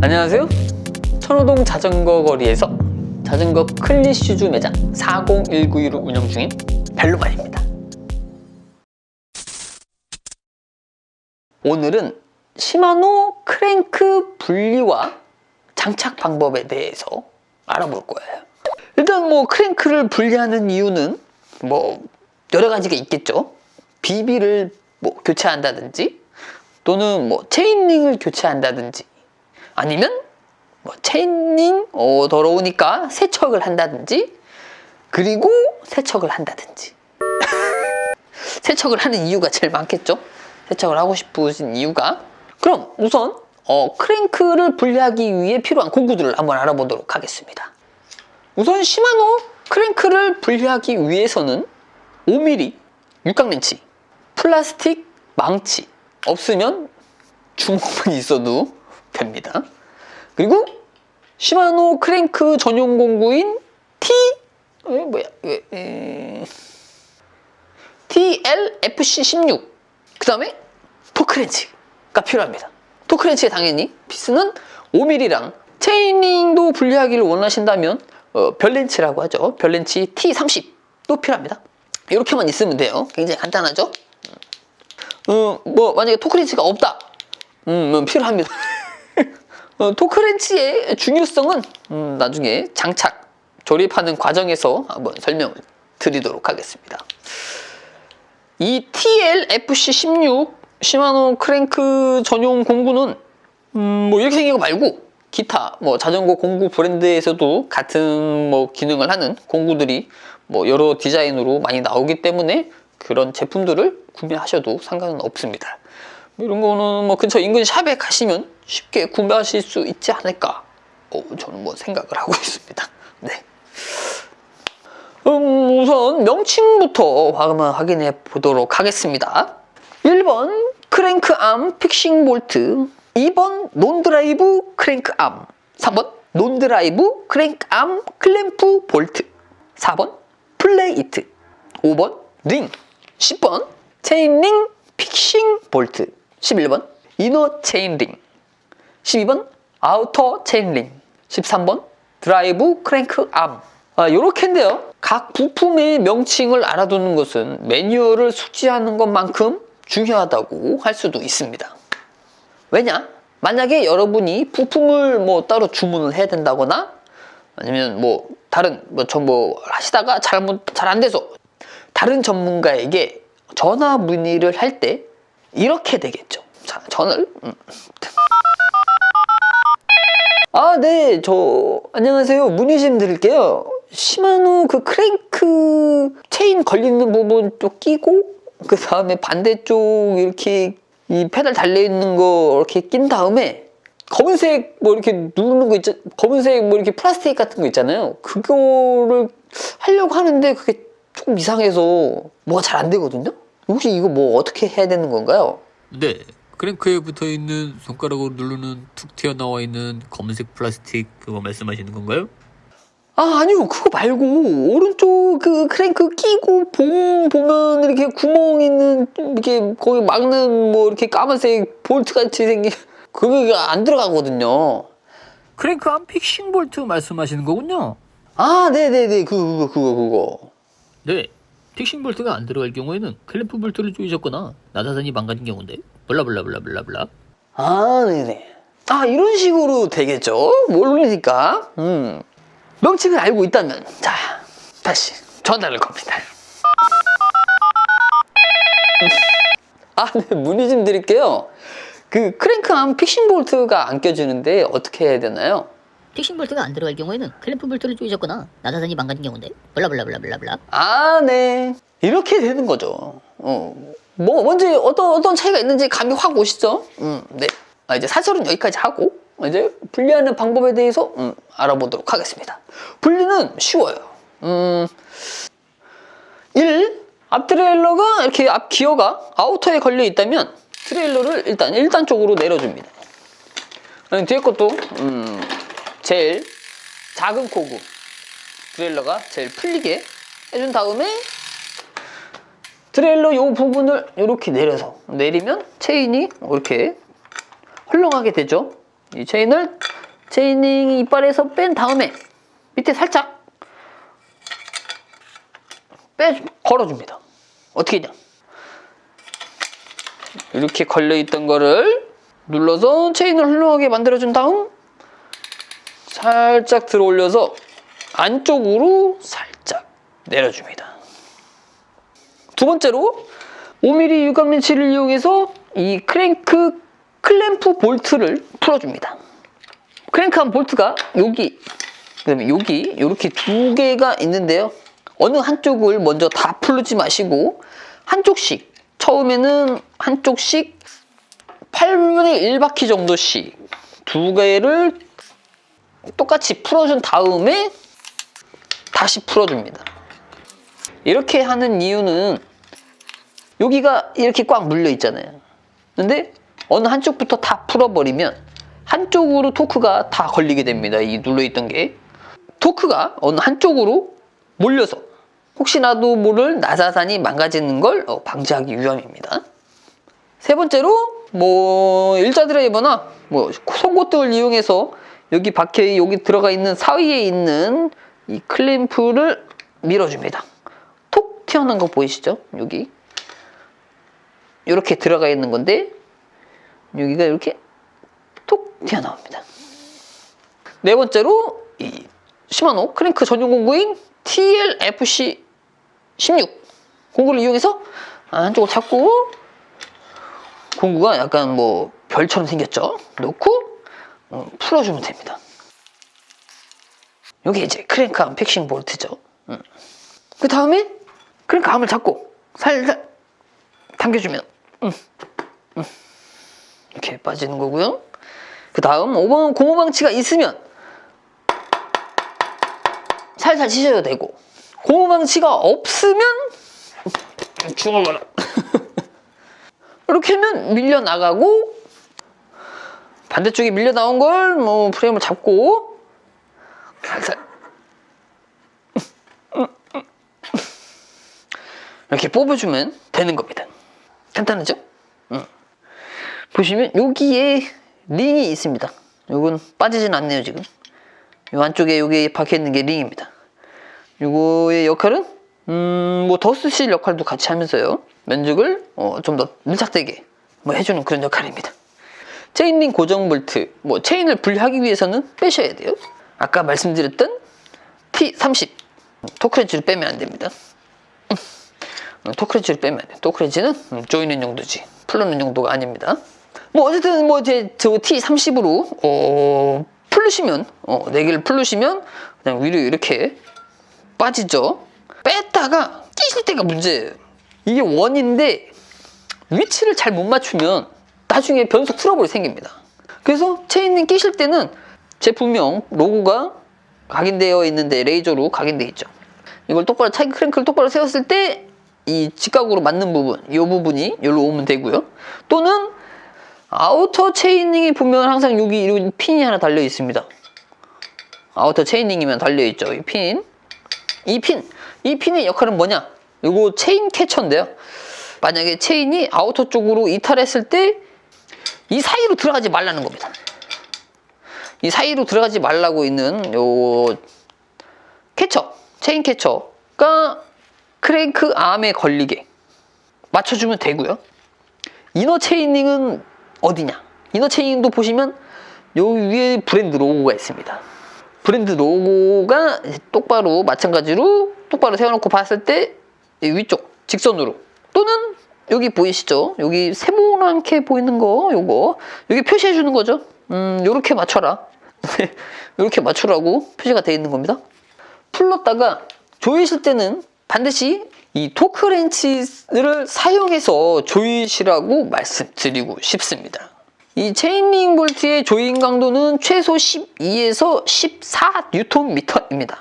안녕하세요. 천호동 자전거 거리에서 자전거 클리슈즈 매장 40191을 운영 중인 벨로만입니다. 오늘은 시마노 크랭크 분리와 장착 방법에 대해서 알아볼 거예요. 일단 뭐 크랭크를 분리하는 이유는 뭐 여러 가지가 있겠죠. 비비를 뭐 교체한다든지 또는 뭐 체인링을 교체한다든지 아니면 뭐 체인링 어, 더러우니까 세척을 한다든지 그리고 세척을 한다든지 세척을 하는 이유가 제일 많겠죠. 세척을 하고 싶으신 이유가 그럼 우선 어, 크랭크를 분리하기 위해 필요한 공구들을 한번 알아보도록 하겠습니다. 우선 시마노 크랭크를 분리하기 위해서는 5mm 육각 렌치, 플라스틱 망치 없으면 주먹만 있어도 됩니다. 그리고 시마노 크랭크 전용 공구인 T 에, 뭐야 왜, 에, TLFC16 그 다음에 토크렌치가 필요합니다. 토크렌치에 당연히 피스는 5mm랑 체이닝도 분리하기를 원하신다면 어, 별렌치라고 하죠. 별렌치 T30도 필요합니다. 이렇게만 있으면 돼요. 굉장히 간단하죠. 어, 뭐 만약에 토크렌치가 없다. 음, 음, 필요합니다. 어, 토크렌치의 중요성은 음, 나중에 장착, 조립하는 과정에서 한번 설명을 드리도록 하겠습니다. 이 TLFC16 시마노 크랭크 전용 공구는 음, 뭐 이렇게 생긴 거 말고 기타 뭐 자전거 공구 브랜드에서도 같은 뭐 기능을 하는 공구들이 뭐 여러 디자인으로 많이 나오기 때문에 그런 제품들을 구매하셔도 상관은 없습니다. 뭐 이런 거는 뭐 근처 인근 샵에 가시면 쉽게 구매하실 수 있지 않을까 어, 저는 뭐 생각을 하고 있습니다. 네. 음, 우선 명칭부터 한번 확인해 보도록 하겠습니다. 1번 크랭크암 픽싱 볼트 2번 논드라이브 크랭크암 3번 논드라이브 크랭크암 클램프 볼트 4번 플레이트 5번 링 10번. 체인링 픽싱 볼트. 11번. 이너 체인링. 12번. 아우터 체인링. 13번. 드라이브 크랭크 암. 아, 요렇게인데요. 각 부품의 명칭을 알아두는 것은 매뉴얼을 숙지하는 것만큼 중요하다고 할 수도 있습니다. 왜냐? 만약에 여러분이 부품을 뭐 따로 주문을 해야 된다거나 아니면 뭐 다른 뭐 정보 하시다가 잘못 잘 안 돼서 다른 전문가에게 전화 문의를 할 때 이렇게 되겠죠. 자, 전화를 음. 아, 네, 저 안녕하세요. 문의 좀 드릴게요. 시마노 그 크랭크 체인 걸리는 부분 또 끼고 그 다음에 반대쪽 이렇게 이 페달 달려 있는 거 이렇게 낀 다음에 검은색 뭐 이렇게 누르는 거 있죠 검은색 뭐 이렇게 플라스틱 같은 거 있잖아요 그거를 하려고 하는데 그게 조금 이상해서 뭐가 잘 안 되거든요 혹시 이거 뭐 어떻게 해야 되는 건가요? 네, 크랭크에 붙어 있는 손가락으로 누르는 툭 튀어나와 있는 검은색 플라스틱 그거 말씀하시는 건가요? 아 아니요 그거 말고 오른쪽 그 크랭크 끼고 봉 보면 이렇게 구멍 있는 이렇게 거기 막는 뭐 이렇게 까만색 볼트 같이 생긴 그게 안 들어가거든요 크랭크 암 픽싱 볼트 말씀하시는 거군요. 아 네네네 그거 그거 그거 그거 네, 픽싱 볼트가 안 들어갈 경우에는 클램프 볼트를 조이셨거나 나사선이 망가진 경우인데 블라블라블라블라블라. 아, 네네. 아, 이런 식으로 되겠죠? 모르니까. 음. 명칭을 알고 있다면, 자, 다시 전화를 겁니다. 아, 네, 문의 좀 드릴게요. 그 크랭크암 픽싱 볼트가 안 껴지는데 어떻게 해야 되나요? 픽싱 볼트가 안 들어갈 경우에는 클램프 볼트를 조이셨거나 나사선이 망가진 경우인데 블라블라블라블라블라 아, 네. 이렇게 되는 거죠. 어. 뭐, 뭔지 어떤, 어떤 차이가 있는지 감이 확 오시죠? 음, 네. 아, 이제 사설은 여기까지 하고, 이제 분리하는 방법에 대해서, 음, 알아보도록 하겠습니다. 분리는 쉬워요. 음, 1. 앞 트레일러가 이렇게 앞 기어가 아우터에 걸려 있다면, 트레일러를 일단 1단 쪽으로 내려줍니다. 아니, 뒤에 것도, 음, 제일 작은 코구. 트레일러가 제일 풀리게 해준 다음에 트레일러 요 부분을 이렇게 내려서 내리면 체인이 이렇게 헐렁하게 되죠. 이 체인을 체이닝 이빨에서 뺀 다음에 밑에 살짝 빼 걸어줍니다. 어떻게 냐 이렇게 걸려있던 거를 눌러서 체인을 헐렁하게 만들어준 다음 살짝 들어 올려서 안쪽으로 살짝 내려줍니다. 두 번째로 5mm 유광 렌치를 이용해서 이 크랭크 클램프 볼트를 풀어줍니다. 크랭크한 볼트가 여기, 그다음에 여기 이렇게 두 개가 있는데요. 어느 한쪽을 먼저 다 풀지 마시고 한쪽씩 처음에는 한쪽씩 8분의 1바퀴 정도씩 두 개를 똑같이 풀어준 다음에 다시 풀어줍니다. 이렇게 하는 이유는 여기가 이렇게 꽉 물려 있잖아요. 근데 어느 한쪽부터 다 풀어버리면 한쪽으로 토크가 다 걸리게 됩니다. 이 눌러있던 게. 토크가 어느 한쪽으로 몰려서 혹시나도 모를 나사산이 망가지는 걸 어, 방지하기 위함입니다. 세 번째로 뭐 일자 드라이버나 뭐 송곳등을 이용해서 여기 박혀 여기 들어가 있는 사이에 있는 이 클램프를 밀어줍니다. 톡 튀어나온 거 보이시죠? 여기 이렇게 들어가 있는 건데 여기가 이렇게 톡 튀어나옵니다. 네 번째로 이 시마노 크랭크 전용 공구인 TLFC 16 공구를 이용해서 한쪽을 잡고 공구가 약간 뭐 별처럼 생겼죠. 놓고 어, 풀어주면 됩니다. 이게 이제 크랭크 암 픽싱 볼트죠. 음. 그 다음에 크랭크 암을 잡고 살살 당겨주면 음, 음. 이렇게 빠지는 거고요. 그 다음 5번 고무방치가 있으면 살살 치셔도 되고 고무방치가 없으면 죽어버려. 이렇게 하면 밀려 나가고 반대쪽에 밀려 나온 걸 뭐 프레임을 잡고 이렇게 뽑아주면 되는 겁니다. 간단하죠? 응. 보시면 여기에 링이 있습니다. 요건 빠지진 않네요 지금. 요 안쪽에 여기 박혀 있는 게 링입니다. 요거의 역할은 음, 뭐 더스실 역할도 같이 하면서요. 면적을 어, 좀 더 밀착되게 뭐 해주는 그런 역할입니다. 체인링 고정 볼트, 뭐 체인을 분리하기 위해서는 빼셔야 돼요. 아까 말씀드렸던 T30 토크렌치를 빼면 안 됩니다. 음, 토크렌치를 빼면 안 돼요. 토크렌치는 음, 조이는 용도지 풀는 용도가 아닙니다. 뭐 어쨌든 뭐 이제 저 T30으로 어, 풀르시면 어, 네 개를 풀르시면 그냥 위로 이렇게 빠지죠. 뺐다가 끼실 때가 문제예요. 이게 원인데 위치를 잘 못 맞추면 나중에 변속 트러블이 생깁니다. 그래서 체인링 끼실 때는 제품명 로고가 각인되어 있는데 레이저로 각인되어 있죠. 이걸 똑바로 차기 크랭크를 똑바로 세웠을 때 이 직각으로 맞는 부분, 이 부분이 여기로 오면 되고요. 또는 아우터 체이닝이 보면 항상 여기 이런 핀이 하나 달려 있습니다. 아우터 체이닝이면 달려 있죠. 이 핀. 이 핀. 이 핀의 역할은 뭐냐? 이거 체인 캐처인데요. 만약에 체인이 아우터 쪽으로 이탈했을 때 이 사이로 들어가지 말라는 겁니다. 이 사이로 들어가지 말라고 있는 요 캐처, 체인 캐처가 크랭크 암에 걸리게 맞춰주면 되고요. 이너 체이닝은 어디냐? 이너 체이닝도 보시면 요 위에 브랜드 로고가 있습니다. 브랜드 로고가 똑바로 마찬가지로 똑바로 세워놓고 봤을 때이 위쪽 직선으로 또는 여기 보이시죠? 여기 세모나게 보이는 거 요거 여기 표시해 주는 거죠. 음 요렇게 맞춰라. 요렇게 맞추라고 표시가 되어 있는 겁니다. 풀렀다가 조이실 때는 반드시 이 토크렌치를 사용해서 조이시라고 말씀드리고 싶습니다. 이 체인링 볼트의 조인 강도는 최소 12에서 14Nm입니다.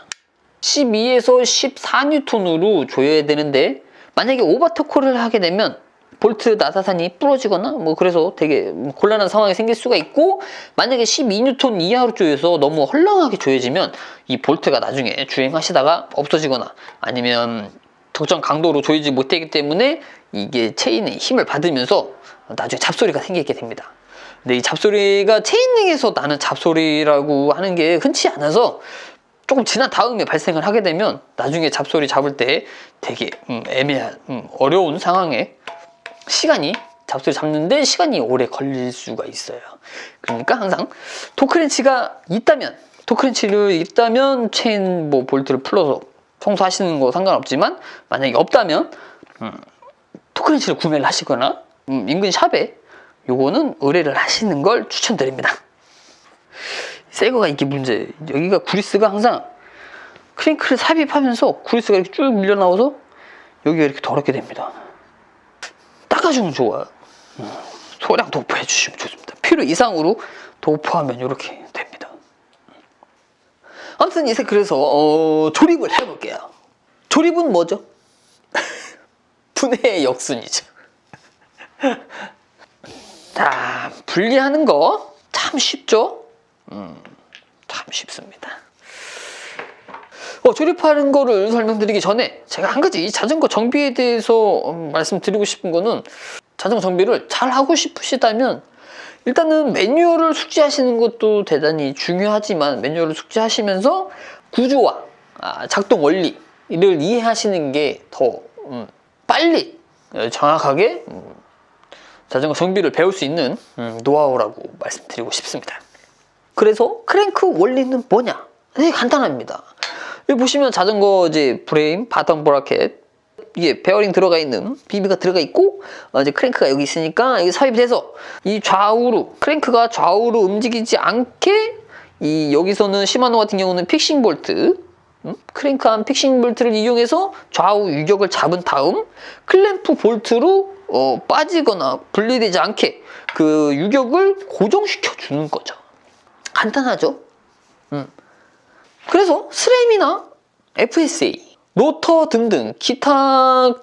12에서 14N으로 조여야 되는데 만약에 오버터콜을 하게 되면 볼트 나사산이 부러지거나 뭐 그래서 되게 곤란한 상황이 생길 수가 있고 만약에 12N 이하로 조여서 너무 헐렁하게 조여지면 이 볼트가 나중에 주행하시다가 없어지거나 아니면 적정 강도로 조이지 못하기 때문에 이게 체인에 힘을 받으면서 나중에 잡소리가 생기게 됩니다. 근데 이 잡소리가 체인링에서 나는 잡소리라고 하는 게 흔치 않아서 조금 지난 다음에 발생을 하게 되면 나중에 잡소리 잡을 때 되게 음, 애매한 음, 어려운 상황에 시간이 잡소리 잡는데 시간이 오래 걸릴 수가 있어요. 그러니까 항상 토크렌치가 있다면 토크렌치를 있다면 체인 뭐 볼트를 풀어서 청소하시는 거 상관없지만 만약에 없다면 음, 토크렌치를 구매를 하시거나 음, 인근 샵에 요거는 의뢰를 하시는 걸 추천드립니다. 새 거가 이게 문제. 여기가 구리스가 항상 크랭크를 삽입하면서 구리스가 이렇게 쭉 밀려 나와서 여기가 이렇게 더럽게 됩니다. 닦아주면 좋아요. 음, 소량 도포해 주시면 좋습니다. 필요 이상으로 도포하면 이렇게 됩니다. 아무튼 이제 그래서 어, 조립을 해볼게요. 조립은 뭐죠? 분해의 역순이죠. 자, 분리하는 거 참 쉽죠? 음, 참 쉽습니다. 어, 조립하는 거를 설명드리기 전에 제가 한 가지 이 자전거 정비에 대해서 음, 말씀드리고 싶은 거는 자전거 정비를 잘 하고 싶으시다면 일단은 매뉴얼을 숙지하시는 것도 대단히 중요하지만 매뉴얼을 숙지하시면서 구조와 아, 작동 원리를 이해하시는 게더 음, 빨리 어, 정확하게 음, 자전거 정비를 배울 수 있는 음, 노하우라고 말씀드리고 싶습니다. 그래서 크랭크 원리는 뭐냐? 되게 간단합니다. 여기 보시면 자전거 이제 브레임, 바텀 브라켓 이게 베어링 들어가 있는 비비가 들어가 있고 어, 이제 크랭크가 여기 있으니까 이게 삽입이 돼서 이 좌우로 크랭크가 좌우로 움직이지 않게 이 여기서는 시마노 같은 경우는 픽싱 볼트 음? 크랭크한 픽싱 볼트를 이용해서 좌우 유격을 잡은 다음 클램프 볼트로 어, 빠지거나 분리되지 않게 그 유격을 고정시켜 주는 거죠. 간단하죠? 음. 그래서 스램이나 FSA, 로터 등등 기타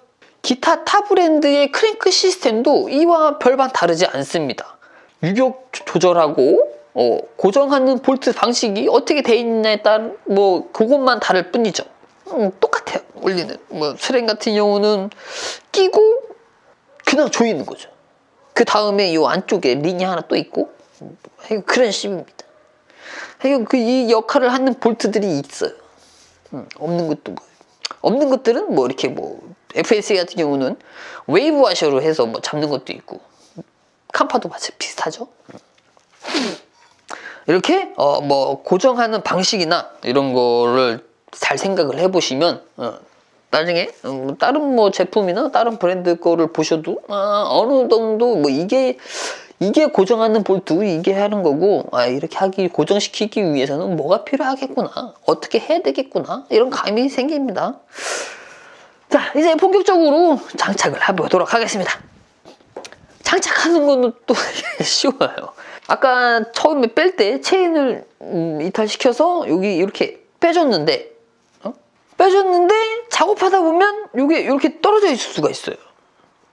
기타 타 브랜드의 크랭크 시스템도 이와 별반 다르지 않습니다. 유격 조- 조절하고 어, 고정하는 볼트 방식이 어떻게 돼 있냐에 따라 뭐 그것만 다를 뿐이죠. 음, 똑같아요. 원리는 뭐 스램 같은 경우는 끼고 그냥 조이는 거죠. 그 다음에 이 안쪽에 링이 하나 또 있고 음, 그런 식입니다. 그 이 역할을 하는 볼트들이 있어요. 음, 없는 것도 뭐 없는 것들은 뭐 이렇게 뭐 FSA 같은 경우는 웨이브 와셔로 해서 뭐 잡는 것도 있고 캄파도 마찬 비슷하죠. 음. 이렇게 어 뭐 고정하는 방식이나 이런 거를 잘 생각을 해보시면 어, 나중에 어, 뭐 다른 뭐 제품이나 다른 브랜드 거를 보셔도 아, 어느 정도 뭐 이게 이게 고정하는 볼트 이게 하는 거고 아 이렇게 하기 고정시키기 위해서는 뭐가 필요하겠구나 어떻게 해야 되겠구나 이런 감이 생깁니다. 자 이제 본격적으로 장착을 해보도록 하겠습니다. 장착하는 거는 또 쉬워요. 아까 처음에 뺄 때 체인을 음, 이탈시켜서 여기 이렇게 빼줬는데 어? 빼줬는데 작업하다 보면 이게 이렇게 떨어져 있을 수가 있어요.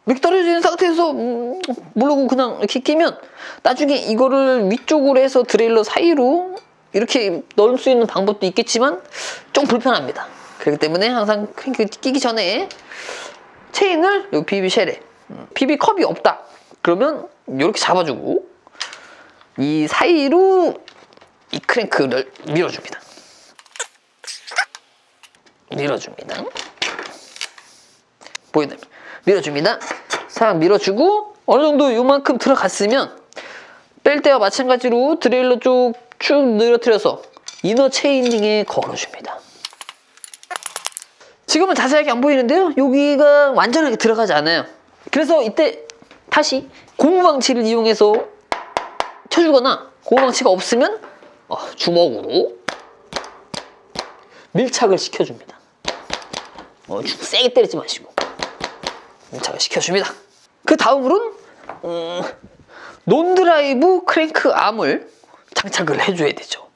이렇게 떨어져 있는 상태에서 음, 모르고 그냥 이렇게 끼면 나중에 이거를 위쪽으로 해서 드레일러 사이로 이렇게 넣을 수 있는 방법도 있겠지만 좀 불편합니다. 그렇기 때문에 항상 크랭크 끼기 전에 체인을 요 비비 쉘에 음, 비비 컵이 없다. 그러면 이렇게 잡아주고 이 사이로 이 크랭크를 밀어줍니다. 밀어줍니다. 보이나요? 밀어줍니다. 싹 밀어주고 어느 정도 요만큼 들어갔으면 뺄 때와 마찬가지로 드레일러 쪽쭉 늘어뜨려서 이너 체인링에 걸어줍니다. 지금은 자세하게 안 보이는데요. 여기가 완전하게 들어가지 않아요. 그래서 이때 다시 고무방치를 이용해서 쳐주거나 고무방치가 없으면 어, 주먹으로 밀착을 시켜줍니다. 어, 쭉 세게 때리지 마시고 밀착을 시켜줍니다. 그 다음으로는 음, 논드라이브 크랭크 암을 장착을 해줘야 되죠.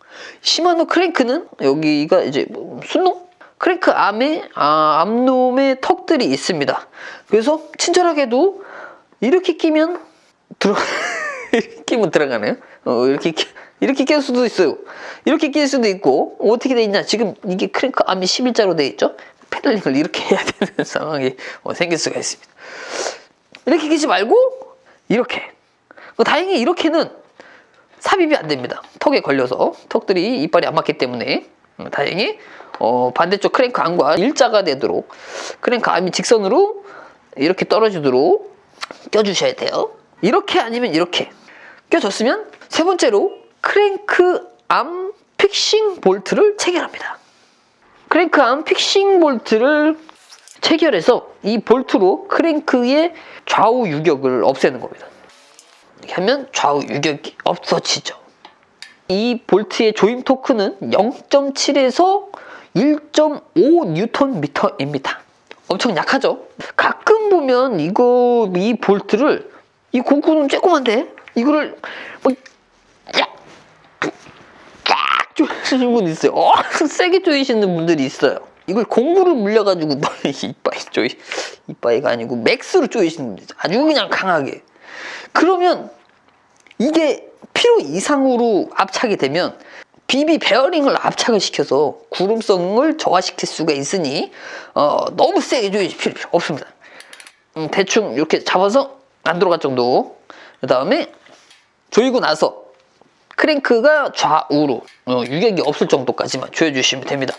시마노 크랭크는 여기가 이제 뭐 순놈 크랭크 암에 아, 암놈에 턱들이 있습니다. 그래서 친절하게도 이렇게 끼면 들어 끼면 들어가네요. 어, 이렇게 끼- 이렇게 낄 수도 있어요. 이렇게 낄 수도 있고 어떻게 돼 있냐? 지금 이게 크랭크 암이 11자로 돼 있죠. 페달링을 이렇게 해야 되는 상황이 어, 생길 수가 있습니다. 이렇게 끼지 말고 이렇게. 어, 다행히 이렇게는 삽입이 안 됩니다. 턱에 걸려서 턱들이 이빨이 안 맞기 때문에 음, 다행히 어, 반대쪽 크랭크 암과 일자가 되도록 크랭크 암이 직선으로 이렇게 떨어지도록 껴주셔야 돼요. 이렇게 아니면 이렇게 껴줬으면 세 번째로 크랭크 암 픽싱 볼트를 체결합니다. 크랭크 암 픽싱 볼트를 체결해서 이 볼트로 크랭크의 좌우 유격을 없애는 겁니다. 이렇게 하면 좌우 유격이 없어지죠. 이 볼트의 조임 토크는 0.7에서 1.5 뉴턴 미터입니다. 엄청 약하죠? 가끔 보면 이거 이 볼트를 이 공구는 조그만데 이거를 뭐 쫙, 쫙 조이시는 분 있어요. 어, 세게 조이시는 분들이 있어요. 이걸 공구를 물려가지고 너 이빠이 조이 이빠이가 아니고 맥스로 조이시는 분들 있어요. 아주 그냥 강하게. 그러면 이게 필요 이상으로 압착이 되면 비비 베어링을 압착을 시켜서 구름성을 저하시킬 수가 있으니 어, 너무 세게 조이실 필요 없습니다. 음, 대충 이렇게 잡아서 안 들어갈 정도. 그 다음에 조이고 나서 크랭크가 좌우로 어, 유격이 없을 정도까지만 조여주시면 됩니다.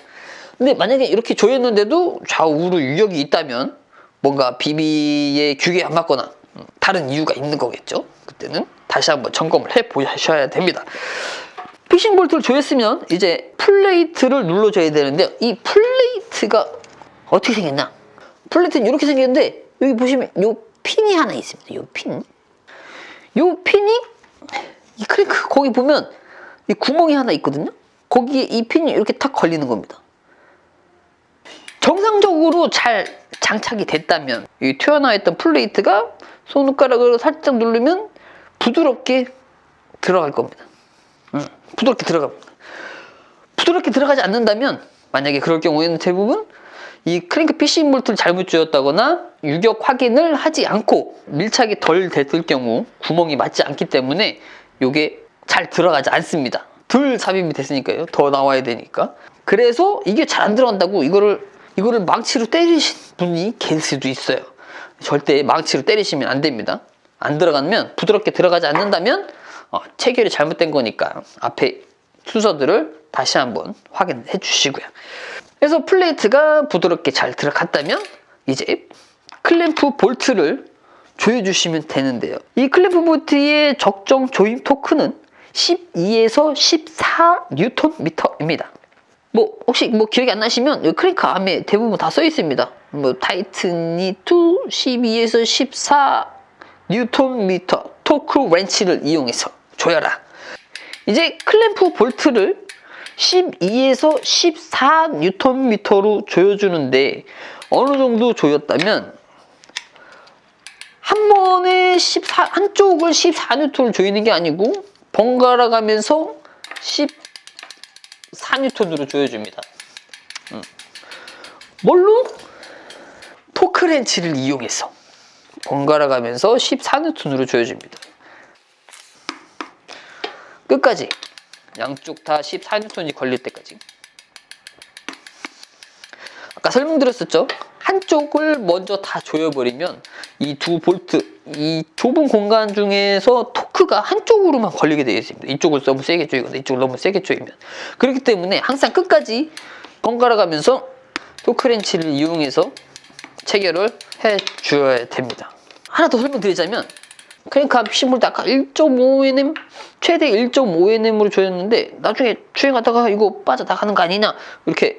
근데 만약에 이렇게 조였는데도 좌우로 유격이 있다면 뭔가 비비의 규격에 안 맞거나 음, 다른 이유가 있는 거겠죠. 그때는 다시 한번 점검을 해 보셔야 됩니다. 피싱 볼트를 조였으면 이제 플레이트를 눌러줘야 되는데 이 플레이트가 어떻게 생겼나? 플레이트는 이렇게 생겼는데 여기 보시면 요 핀이 하나 있습니다. 요 핀. 요 핀이 이 크랭크 거기 보면 이 구멍이 하나 있거든요. 거기에 이 핀이 이렇게 탁 걸리는 겁니다. 정상적으로 잘 장착이 됐다면 이 튀어나와 있던 플레이트가 손가락으로 살짝 누르면 부드럽게 들어갈 겁니다. 음, 부드럽게 들어갑니다. 부드럽게 들어가지 않는다면 만약에 그럴 경우에는 대부분 이 크랭크 피싱 볼트를 잘못 조였다거나 유격 확인을 하지 않고 밀착이 덜 됐을 경우 구멍이 맞지 않기 때문에 이게 잘 들어가지 않습니다. 덜 삽입이 됐으니까요. 더 나와야 되니까. 그래서 이게 잘 안 들어간다고 이거를 이거를 망치로 때리신 분이 계실 수도 있어요. 절대 망치로 때리시면 안 됩니다. 안 들어가면 부드럽게 들어가지 않는다면 어, 체결이 잘못된 거니까 앞에 순서들을 다시 한번 확인해 주시고요. 그래서 플레이트가 부드럽게 잘 들어갔다면 이제 클램프 볼트를 조여주시면 되는데요. 이 클램프 볼트의 적정 조임 토크는 12에서 14 뉴턴 미터입니다. 뭐 혹시 뭐 기억이 안 나시면 이 크랭크 암에 대부분 다 써 있습니다. 뭐 타이트니 2 12에서 14 뉴턴 미터 토크 렌치를 이용해서 조여라. 이제 클램프 볼트를 12에서 14 뉴턴 미터로 조여주는데 어느 정도 조였다면 한 번에 14 한쪽을 14 뉴턴을 조이는 게 아니고 번갈아 가면서 14 뉴턴으로 조여줍니다. 음. 뭘로? 토크 렌치를 이용해서 번갈아 가면서 14 뉴턴으로 조여줍니다. 끝까지 양쪽 다 14뉴턴이 걸릴 때까지 아까 설명드렸었죠 한쪽을 먼저 다 조여버리면 이 두 볼트 이 좁은 공간 중에서 토크가 한쪽으로만 걸리게 되어 있습니다. 이쪽을 너무 세게 조이거나 이쪽을 너무 세게 조이면. 그렇기 때문에 항상 끝까지 번갈아 가면서 토크렌치를 이용해서 체결을 해 주어야 됩니다. 하나 더 설명드리자면 그러니까 피싱볼트 아까 1.5nm 최대 1.5nm으로 조였는데 나중에 주행하다가 이거 빠져나가는 거 아니냐? 이렇게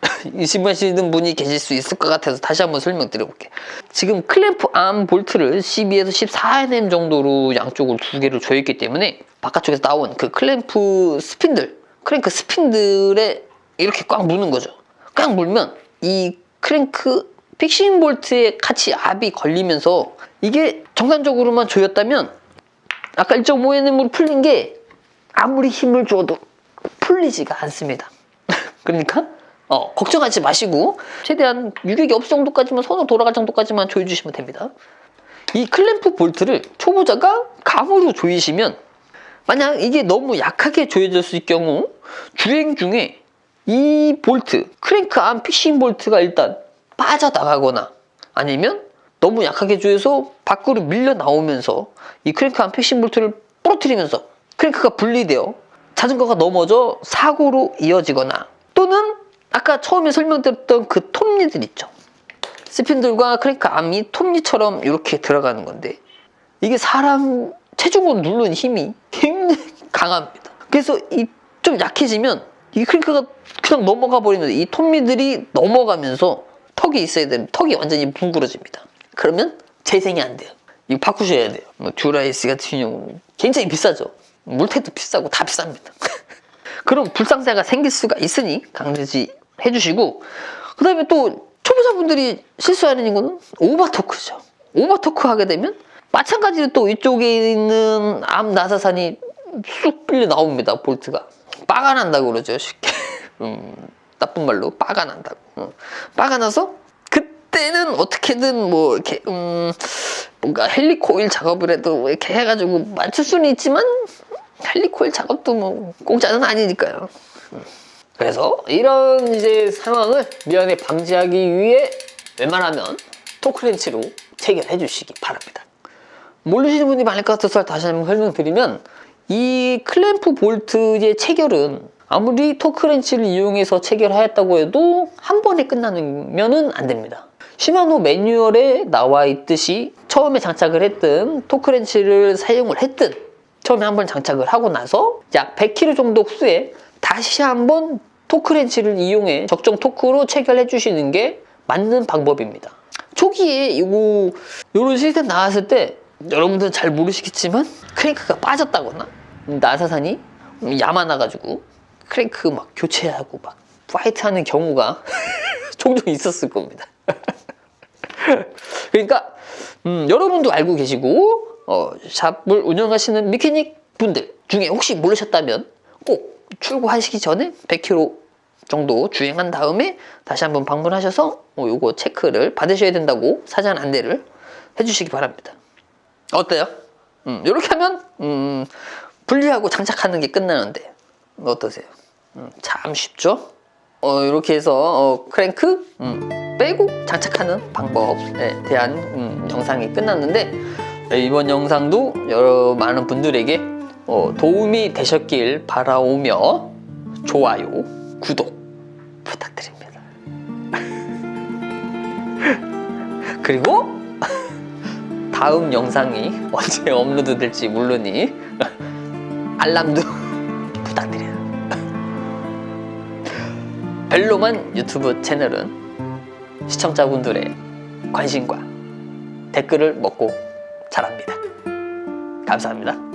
의심하시는 분이 계실 수 있을 것 같아서 다시 한번 설명드려볼게요. 지금 클램프 암 볼트를 12에서 14nm 정도로 양쪽을 두 개를 조였기 때문에 바깥쪽에서 나온 그 클램프 스핀들, 크랭크 스핀들에 이렇게 꽉 무는 거죠. 꽉 물면 이 크랭크 픽싱 볼트에 같이 압이 걸리면서 이게 정상적으로만 조였다면 아까 1.5nm으로 풀린 게 아무리 힘을 줘도 풀리지가 않습니다. 그러니까 어, 걱정하지 마시고 최대한 유격이 없을 정도까지만 손으로 돌아갈 정도까지만 조여주시면 됩니다. 이 클램프 볼트를 초보자가 감으로 조이시면 만약 이게 너무 약하게 조여졌을 경우 주행 중에 이 볼트 크랭크 암 픽싱 볼트가 일단 빠져나가거나 아니면 너무 약하게 조여서 밖으로 밀려 나오면서 이 크랭크 암 픽싱 볼트를 부러뜨리면서 크랭크가 분리되어 자전거가 넘어져 사고로 이어지거나 또는 아까 처음에 설명드렸던 그 톱니들 있죠. 스핀들과 크랭크 암이 톱니처럼 이렇게 들어가는 건데 이게 사람 체중을 누르는 힘이 굉장히 강합니다. 그래서 이 좀 약해지면 이 크랭크가 그냥 넘어가 버리면 이 톱니들이 넘어가면서 턱이 있어야 되는 턱이 완전히 뭉그러집니다. 그러면 재생이 안 돼요. 이거 바꾸셔야 돼요. 뭐 듀라이스 같은 경우는 굉장히 비싸죠. 물태도 비싸고 다 비쌉니다. 그럼 불상사가 생길 수가 있으니 강제지 해주시고 그 다음에 또 초보자분들이 실수하는 거는 오버토크죠. 오버토크 하게 되면 마찬가지로 또 이쪽에 있는 암 나사산이 쑥 끌려 나옵니다. 볼트가 빠가 난다고 그러죠. 쉽게 음, 나쁜 말로 빠가 난다고. 어. 빠가 나서 그때는 어떻게든 뭐 이렇게 음, 뭔가 헬리코일 작업을 해도 이렇게 해가지고 맞출 수는 있지만 헬리코일 작업도 뭐 공짜는 아니니까요. 음. 그래서 이런 이제 상황을 미연에 방지하기 위해 웬만하면 토크렌치로 체결해 주시기 바랍니다. 모르시는 분이 많을 것 같아서 다시 한번 설명드리면 이 클램프 볼트의 체결은 아무리 토크렌치를 이용해서 체결하였다고 해도 한 번에 끝나면은 안 됩니다. 시마노 매뉴얼에 나와 있듯이 처음에 장착을 했든 토크렌치를 사용을 했든 처음에 한 번 장착을 하고 나서 약 100km 정도 후에 다시 한번 토크렌치를 이용해 적정 토크로 체결해 주시는 게 맞는 방법입니다. 초기에 이거 이런 시스템 나왔을 때 여러분들은 잘 모르시겠지만 크랭크가 빠졌다거나 나사산이 야만나가지고 크랭크 막 교체하고 막 파이트하는 경우가 종종 있었을 겁니다. 그러니까 음, 여러분도 알고 계시고 어, 샵을 운영하시는 미케닉 분들 중에 혹시 모르셨다면 꼭 출고하시기 전에 100km 정도 주행한 다음에 다시 한번 방문하셔서 어, 요거 체크를 받으셔야 된다고 사전 안내를 해주시기 바랍니다. 어때요? 음, 이렇게 하면 음, 분리하고 장착하는 게 끝나는데 어떠세요? 음, 참 쉽죠? 어, 이렇게 해서 어, 크랭크 음, 빼고 장착하는 방법에 대한 음, 영상이 끝났는데 네, 이번 영상도 여러 많은 분들에게 어, 도움이 되셨길 바라오며 좋아요, 구독 그리고 다음 영상이 언제 업로드 될지 모르니 알람도 부탁드려요. 벨로만 유튜브 채널은 시청자분들의 관심과 댓글을 먹고 자랍니다. 감사합니다.